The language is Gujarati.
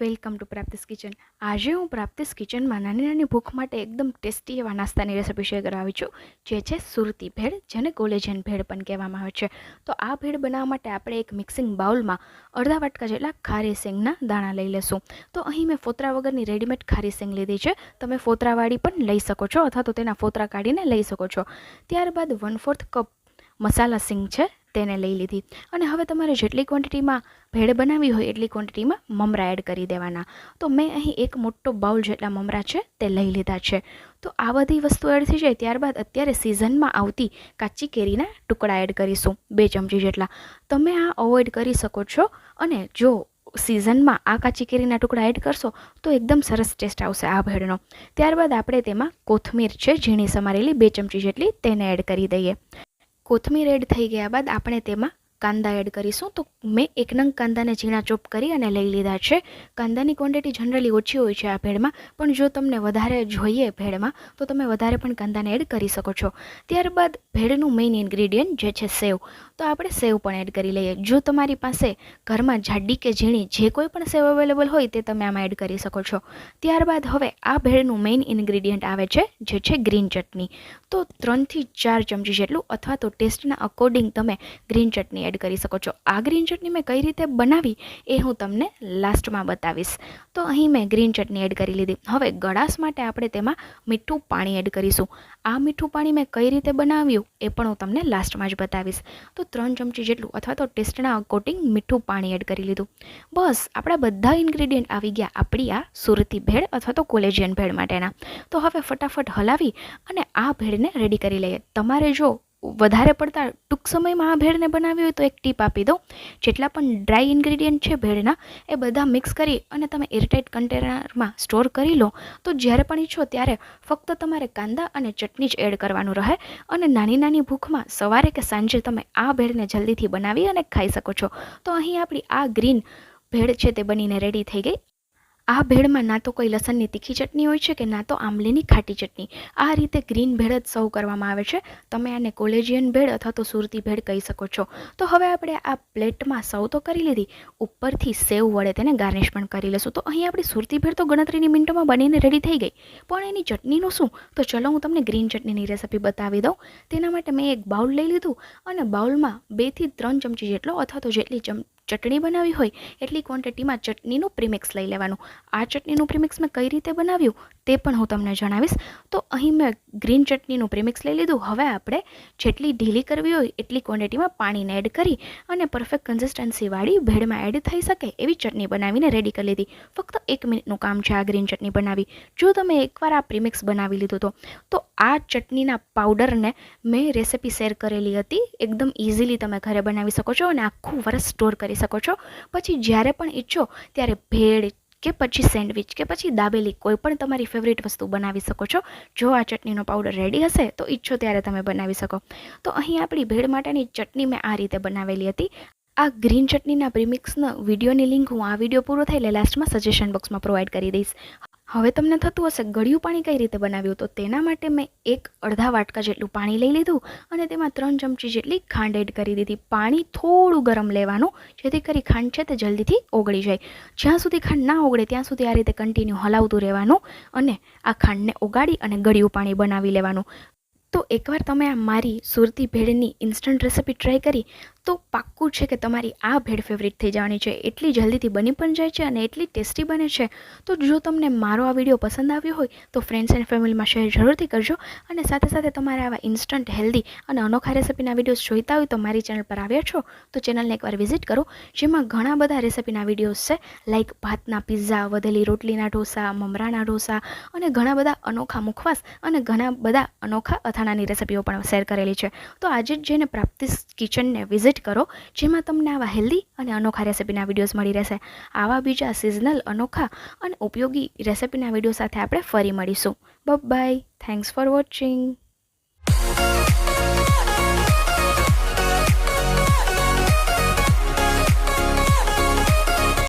વેલકમ ટુ પ્રાપ્તિસ કિચન આજે હું પ્રાપ્તિસ કિચનમાં નાની નાની ભૂખ માટે એકદમ ટેસ્ટી એવા નાસ્તાની રેસિપી શેર કરાવી છું, જે છે સુરતી ભેળ, જેને કોલેજિયન ભેળ પણ કહેવામાં આવે છે. તો આ ભેળ બનાવવા માટે આપણે એક મિક્સિંગ બાઉલમાં અડધા વાટકા જેટલા ખારી સિંગના દાણા લઈ લેશું. તો અહીં મેં ફોતરા વગરની રેડીમેડ ખારી સિંગ લીધી છે. તમે ફોતરાવાળી પણ લઈ શકો છો, અથવા તો તેના ફોતરા કાઢીને લઈ શકો છો. ત્યારબાદ વન ફોર્થ કપ મસાલા સિંગ છે તેને લઈ લીધી. અને હવે તમારે જેટલી ક્વોન્ટિટીમાં ભેળ બનાવી હોય એટલી ક્વોન્ટિટીમાં મમરા એડ કરી દેવાના. તો મેં અહીં એક મોટો બાઉલ જેટલા મમરા છે તે લઈ લીધા છે. તો આ બધી વસ્તુ એડ થઈ જાય ત્યારબાદ અત્યારે સિઝનમાં આવતી કાચી કેરીના ટુકડા એડ કરીશું, બે ચમચી જેટલા. તમે આ અવોઇડ કરી શકો છો અને જો સિઝનમાં આ કાચી કેરીના ટુકડા એડ કરશો તો એકદમ સરસ ટેસ્ટ આવશે આ ભેળનો. ત્યારબાદ આપણે તેમાં કોથમીર છે, ઝીણી સમારેલી બે ચમચી જેટલી તેને એડ કરી દઈએ. કોથમીર એડ થઈ ગયા બાદ આપણે તેમાં કાંદા એડ કરીશું. તો મેં એક નંગ કાંદાને ઝીણા ચોપ કરી અને લઈ લીધા છે. કાંદાની ક્વોન્ટિટી જનરલી ઓછી હોય છે આ ભેળમાં, પણ જો તમને વધારે જોઈએ ભેળમાં, તો તમે વધારે પણ કાંદાને એડ કરી શકો છો. ત્યારબાદ ભેળનું મેઇન ઇન્ગ્રીડિયન્ટ જે છે સેવ. તો આપણે સેવ પણ એડ કરી લઈએ. જો તમારી પાસે ઘરમાં જાડી કે ઝીણી જે કોઈ પણ સેવ અવેલેબલ હોય, તે તમે આમાં એડ કરી શકો છો. ત્યારબાદ હવે આ ભેળનું મેઇન ઇન્ગ્રીડિયન્ટ આવે છે, જે છે ગ્રીન ચટણી. તો ત્રણથી ચાર ચમચી જેટલું અથવા તો ટેસ્ટના અકોર્ડિંગ તમે ગ્રીન ચટણી એડ કરી શકો છો. આ ગ્રીન ચટણી મેં કઈ રીતે બનાવી એ હું તમને લાસ્ટમાં બતાવીશ. તો અહીં મેં ગ્રીન ચટણી એડ કરી લીધી. હવે ગળાશ માટે આપણે તેમાં મીઠું પાણી એડ કરીશું. આ મીઠું પાણી મેં કઈ રીતે બનાવ્યું એ પણ હું તમને લાસ્ટમાં જ બતાવીશ. તો ત્રણ ચમચી જેટલું અથવા તો ટેસ્ટના અકોર્ડિંગ મીઠું પાણી એડ કરી લીધું. બસ, આપણા બધા ઇન્ગ્રીડિયન્ટ આવી ગયા આપણી આ સુરતી ભેળ અથવા તો કોલેજિયન ભેળ માટેના. તો હવે ફટાફટ હલાવી અને આ ભેળને રેડી કરી લઈએ. તમારે જો વધારે પડતા ટૂંક સમયમાં આ ભેળને બનાવી હોય તો એક ટીપ આપી દઉં. જેટલા પણ ડ્રાય ઇન્ગ્રીડિયન્ટ છે ભેળના, એ બધા મિક્સ કરી અને તમે એરટાઇટ કન્ટેનરમાં સ્ટોર કરી લો. તો જ્યારે પણ ઈચ્છો ત્યારે ફક્ત તમારે કાંદા અને ચટણી જ એડ કરવાનું રહે અને નાની નાની ભૂખમાં સવારે કે સાંજે તમે આ ભેળને જલ્દીથી બનાવી અને ખાઈ શકો છો. તો અહીં આપણી આ ગ્રીન ભેળ છે તે બનીને રેડી થઈ ગઈ. આ ભેળમાં ના તો કોઈ લસણની તીખી ચટણી હોય છે કે ના તો આંબલીની ખાટી ચટણી. આ રીતે ગ્રીન ભેળ જ સર્વ કરવામાં આવે છે. તમે આને કોલેજિયન ભેળ અથવા તો સુરતી ભેળ કહી શકો છો. તો હવે આપણે આ પ્લેટમાં સર્વ તો કરી લીધી. ઉપરથી સેવ વડે તેને ગાર્નિશ પણ કરી લઈશું. તો અહીં આપણી સુરતી ભેળ તો ગણતરીની મિનિટોમાં બનીને રેડી થઈ ગઈ. પણ એની ચટણીનું શું? તો ચલો હું તમને ગ્રીન ચટણીની રેસિપી બતાવી દઉં. તેના માટે મેં એક બાઉલ લઈ લીધું. અને બાઉલમાં બેથી ત્રણ ચમચી જેટલો અથવા તો જેટલી ચમ ચટણી બનાવી હોય, એટલી ક્વોન્ટિટીમાં ચટણીનું પ્રીમિક્સ લઈ લેવાનું. આ ચટણીનું પ્રીમિક્સ મેં કઈ રીતે બનાવ્યું તે પણ હું તમને જણાવીશ. તો અહીં મેં ગ્રીન ચટણીનું પ્રીમિક્સ લઈ લીધું. હવે આપણે જેટલી ઢીલી કરવી હોય, એટલી ક્વોન્ટિટીમાં પાણીને એડ કરી અને પરફેક્ટ કન્સિસ્ટન્સીવાળી ભેળમાં એડ થઈ શકે એવી ચટણી બનાવીને રેડી કરી લીધી. ફક્ત એક મિનિટનું કામ છે આ ગ્રીન ચટણી બનાવી. જો તમે એકવાર આ પ્રીમિક્સ બનાવી લીધું તો. તો આ ચટણીના પાવડરને મેં રેસિપી શેર કરેલી હતી. એકદમ ઇઝીલી તમે ઘરે બનાવી શકો છો અને આખું વરસ સ્ટોર કરી શકો છો. પછી જ્યારે પણ ઈચ્છો ત્યારે ભેળ કે પછી સેન્ડવિચ કે પછી દાબેલી કોઈ પણ તમારી ફેવરિટ વસ્તુ બનાવી શકો છો. જો આ ચટણીનો પાવડર રેડી હશે તો ઈચ્છો ત્યારે તમે બનાવી શકો. તો અહીં આપણી ભેળ માટેની ચટણી મેં આ રીતે બનાવેલી હતી. આ ગ્રીન ચટણીના પ્રીમિક્સના વિડીયોની લિંક હું આ વીડિયો પૂરો એટલે લાસ્ટમાં સજેશન બોક્સમાં પ્રોવાઈડ કરી દઈશ. હવે તમને થતું હશે, ગળ્યું પાણી કઈ રીતે બનાવ્યું? તો તેના માટે મેં એક અડધા વાટકા જેટલું પાણી લઈ લીધું અને તેમાં ત્રણ ચમચી જેટલી ખાંડ એડ કરી દીધી. પાણી થોડું ગરમ લેવાનું, જેથી કરી ખાંડ છે તે જલ્દીથી ઓગળી જાય. જ્યાં સુધી ખાંડ ના ઓગળે, ત્યાં સુધી આ રીતે કન્ટિન્યુ હલાવતું રહેવાનું અને આ ખાંડને ઓગાળી અને ગળ્યું પાણી બનાવી લેવાનું. તો એકવાર તમે આ મારી સુરતી ભેળની ઇન્સ્ટન્ટ રેસિપી ટ્રાય કરી તો પાક્કું છે કે તમારી આ ભેળ ફેવરિટ થઈ જવાની છે. એટલી જલ્દીથી બની પણ જાય છે અને એટલી ટેસ્ટી બને છે. તો જો તમને મારો આ વીડિયો પસંદ આવ્યો હોય, તો ફ્રેન્ડ્સ એન્ડ ફેમિલીમાં શેર જરૂરથી કરજો અને સાથે સાથે તમારે આવા ઇન્સ્ટન્ટ હેલ્ધી અને અનોખા રેસિપીના વિડીયોઝ જોઈતા હોય તો મારી ચેનલ પર આવ્યા છો, તો ચેનલને એકવાર વિઝિટ કરો, જેમાં ઘણા બધા રેસિપીના વિડીયોઝ છે. લાઈક ભાતના પિઝા વધેલી રોટલીના ઢોસા મમરાના ઢોસા અને ઘણા બધા અનોખા મુખવાસ અને ઘણા બધા અનોખા અથાણાની રેસિપીઓ પણ શેર કરેલી છે. તો આજે જ જઈને પ્રાપ્તિસ કિચનને વિઝિટ વિઝિટ કરો, જેમાં તમને આવા હેલ્ધી અને અનોખા રેસિપીના વિડીયોઝ મળી રહેશે. આવા બીજા સિઝનલ અનોખા અને ઉપયોગી રેસિપીના વીડિયો સાથે આપણે ફરી મળીશું. By thanks for watching